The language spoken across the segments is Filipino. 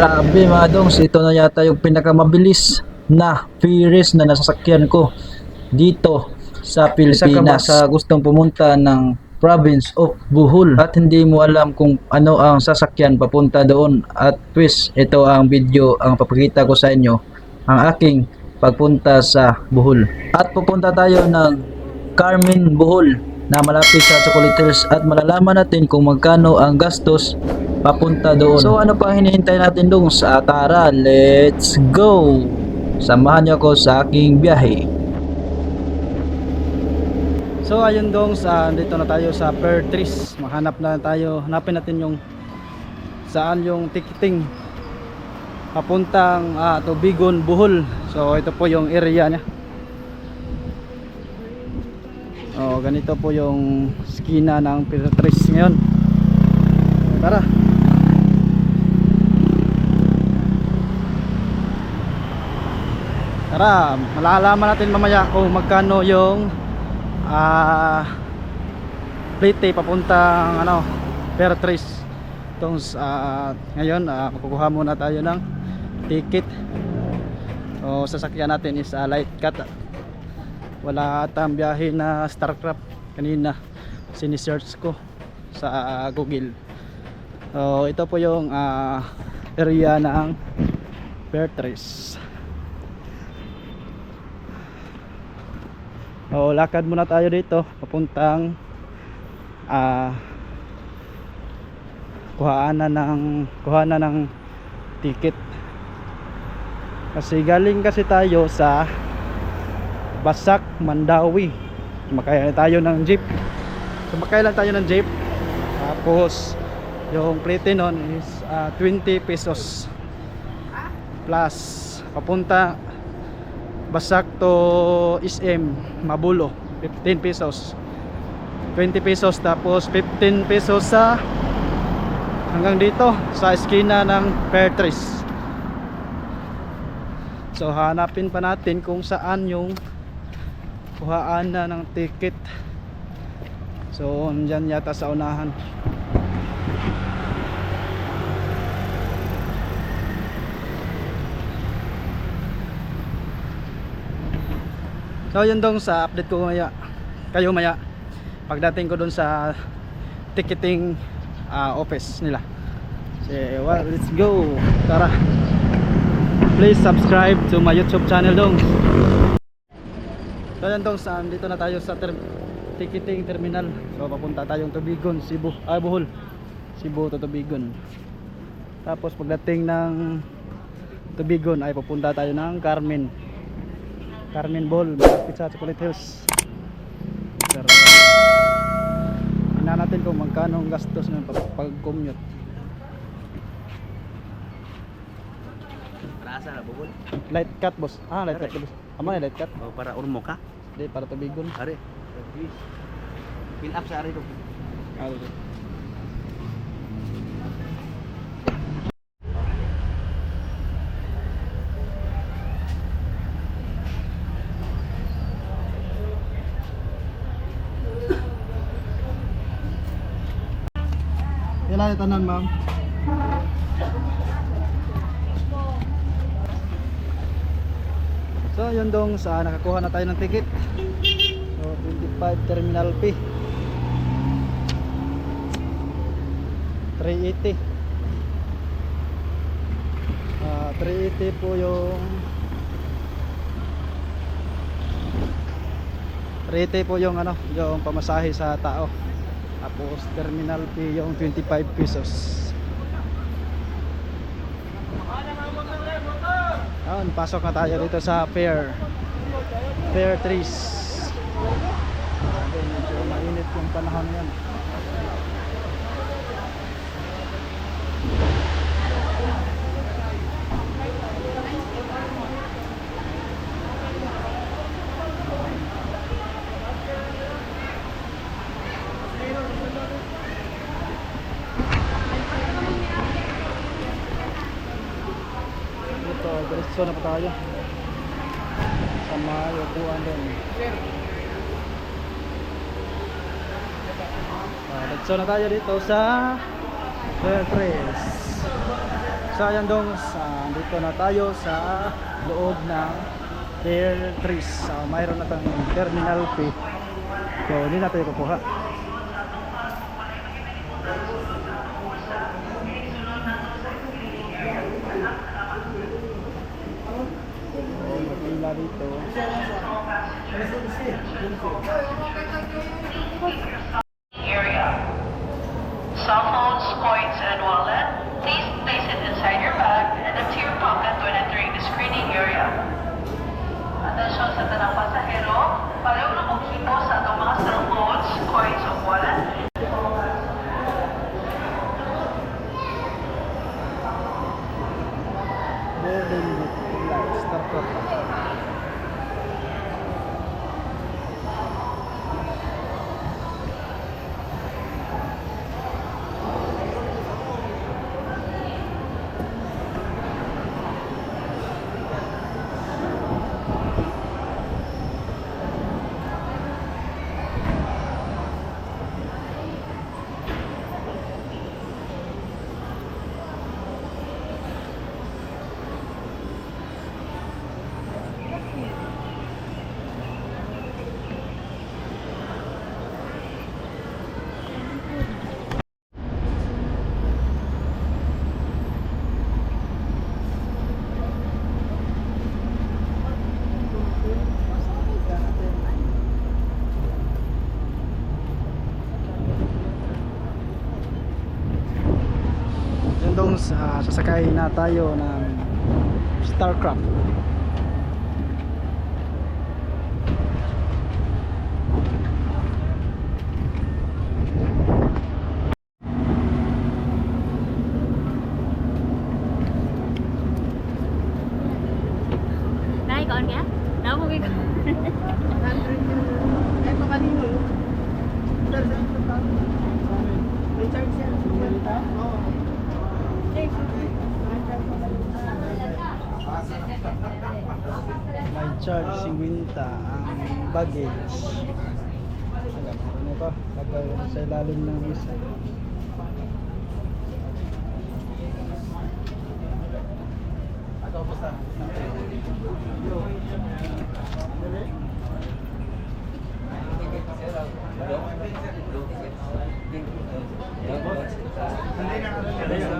Grabe mga dongs, ito na yata yung pinakamabilis na ferries na nasasakyan ko dito sa Pilipinas. Sa gustong pumunta ng province of Bohol. At hindi mo alam kung ano ang sasakyan papunta doon. At twist ito ang video ang papakita ko sa inyo ang aking pagpunta sa Bohol. At pupunta tayo ng Carmen Bohol na malapit sa Chocolate Hills at malalaman natin kung magkano ang gastos papunta doon. So ano pa ang hinihintay natin doon sa Tara? Let's go! Samahan niyo ako sa aking biyahe. So ayun dong sa dito na tayo sa Pertris. Mahanap na tayo. Hanapin natin yung saan yung ticketing papuntang ah, Tubigon, Bohol. So ito po yung area niya. Oh, ganito po yung skina ng Pertris ngayon. Tara. Tara, malalaman natin mamaya kung magkano yung ah plate papuntang ano Pertris itong ah, ngayon ah, kukuha muna tayo ng ticket o sasakyan natin is ah, light cut wala atang biyahe na Starcraft kanina. Sinisearch ko sa Google. So ito po yung ah, area ng Pertris O lakad muna tayo dito papuntang ah kuhaan na ng kuhaan na ng ticket. Kasi galing kasi tayo sa Basak, Mandawi. Sumakay tayo ng jeep. Sumakay lang tayo ng jeep. Tapos yung plate nun is ah, 20 pesos plus papunta Basak to SM Mabulo 15 pesos 20 pesos tapos 15 pesos sa hanggang dito sa eskina ng Pertris so hanapin pa natin kung saan yung kuhaan na ng ticket so andyan yata sa unahan So yun dong sa update ko maya kayo maya pagdating ko dun sa ticketing ah, office nila. So well, let's go. Tara. Please subscribe to my YouTube channel dong. So yun dong sa dito na tayo sa ter ticketing terminal. So papunta tayong Tubigon, Cebu, ay Bohol. Cebu to Tubigon. Tapos pagdating ng Tubigon ay pupunta tayo ng Carmen. Carmen Ball, malapit sa Chocolate Hills. Pero ina natin kung magkano ang gastos ng pag- pag-commute. Rasa na bubol. Light cut boss. Ah, light cut boss. Amo na light cut. O para urmo ka. Di para tubigon. Are. Fill up sa ari ko. Ah, di. Ilan tanan ma'am? Yun dong sa nakakuha na tayo ng ticket. So 25 terminal P. 380. Ah 380 po yung 380 po yung ano, yung pamasahe sa tao. Tapos terminal P yung 25 pesos. Ayun, pasok na tayo dito sa fair. Fair trees. Medyo mainit yung panahon yan. Diretso na pa tayo. Sa mga upuan doon. Ah, diretso na tayo dito sa Fairtrace. So So ayan dong, sa, dito na tayo sa loob ng Air 3. So mayroon na tayong terminal fee. So hindi na tayo kukuha. Magpila dito. Dong sa sasakay na tayo ng Starcraft. Nay, kaon kaya? May charge 50 ang baggage. Na ba? Kapag sa ilalim ng isa. One three.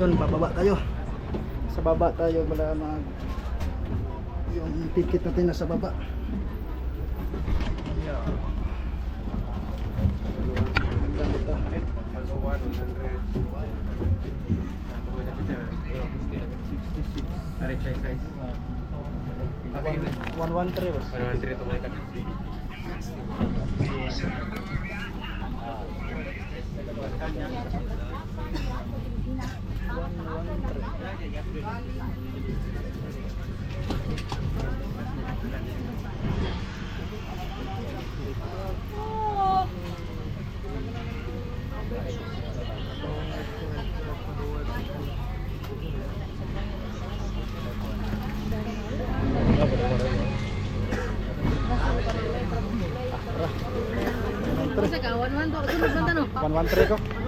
Doon, bababa tayo. Sa baba tayo wala mag yung ticket natin nasa baba. Yeah. Ganda. Are size size. One one three boss. Ano ang dito ka? Isa van Van Treco.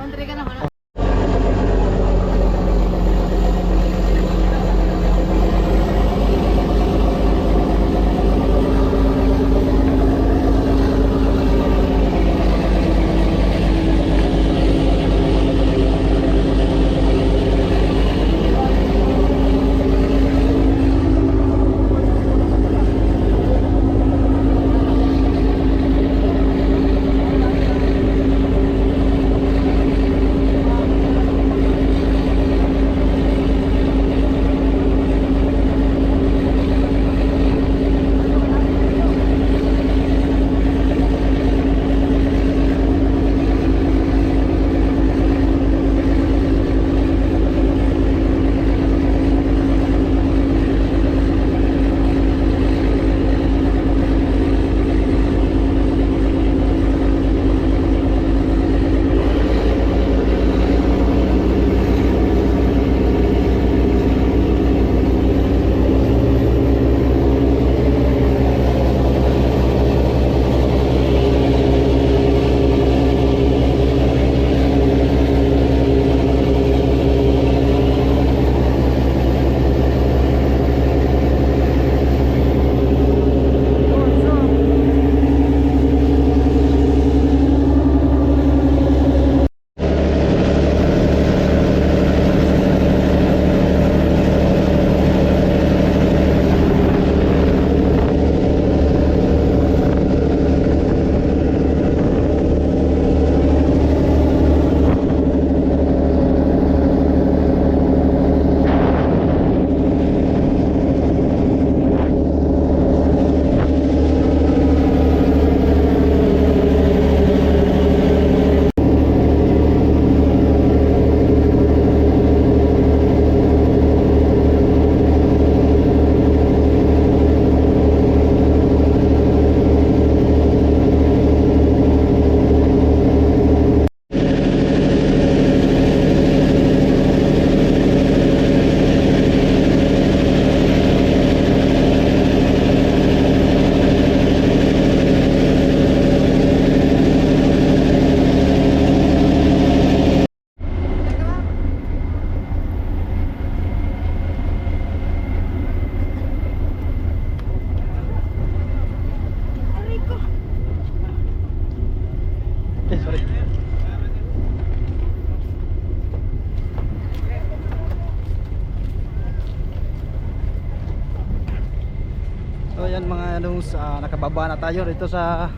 Nung sa nakababa na tayo dito sa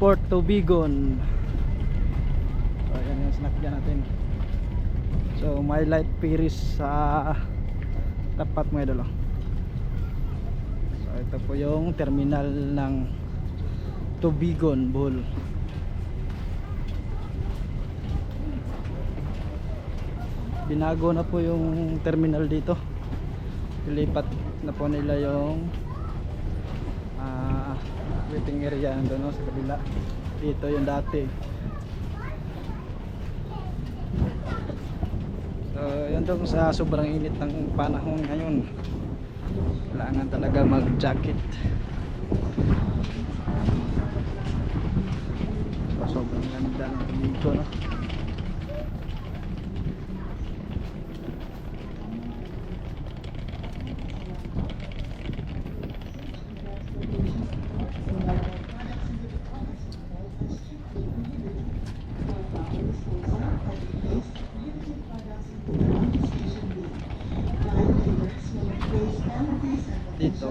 Port Tubigon. So, ayan yung sinakyan natin. So, may light piris sa tapat mo idol. oh. So, ito po yung terminal ng Tubigon, Bohol. Binago na po yung terminal dito. Ilipat na po nila yung waiting area nandun no, sa kabila. Dito yung dati. So, yun dong sa sobrang init ng panahon ngayon. Kailangan talaga mag-jacket. So, sobrang ganda ng dito, no? dito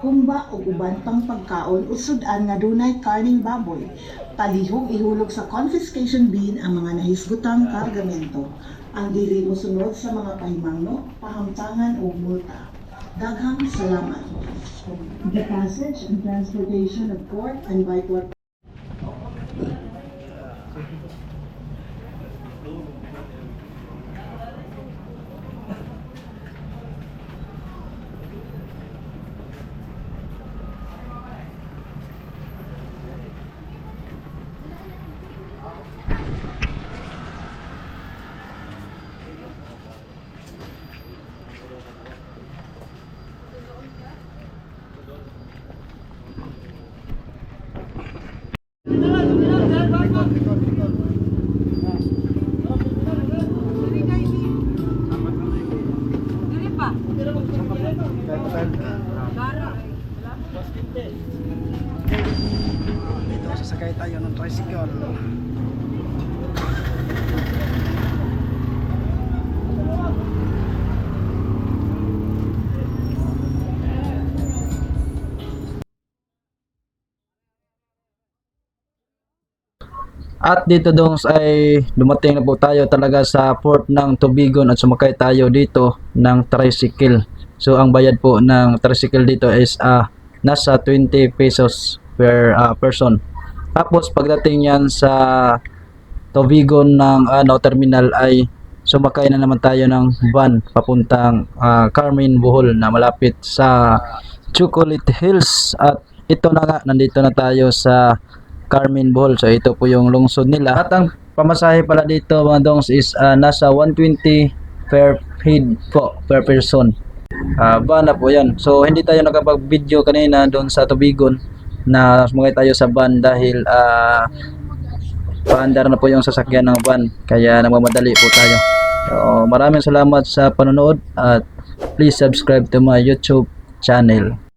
humba ug uban pang pagkaon usod-an nga dunay karning baboy. Palihog ihulog sa confiscation bin ang mga nahisgutang kargamento. Ang dili mosunod sa mga pahimangno, pahamtangan o multa. Daghang salamat. The passage and transportation of pork and byport Dili At dito dong ay dumating na po tayo talaga sa port ng Tubigon at sumakay tayo dito ng tricycle. So ang bayad po ng tricycle dito is ah, nasa 20 pesos per ah, person. Tapos pagdating yan sa Tubigon ng ano terminal ay sumakay na naman tayo ng van papuntang ah, Carmen Bohol na malapit sa Chocolate Hills at ito na nga nandito na tayo sa Carmen Bohol. So ito po yung lungsod nila. At ang pamasahe pala dito mga dongs is ah, nasa 120 per head po per person. Ah, van na po yan. So hindi tayo nakapag-video kanina doon sa Tubigon na sumakay tayo sa van dahil ah paandar na po yung sasakyan ng van kaya nagmamadali po tayo. So, maraming salamat sa panonood at please subscribe to my YouTube channel.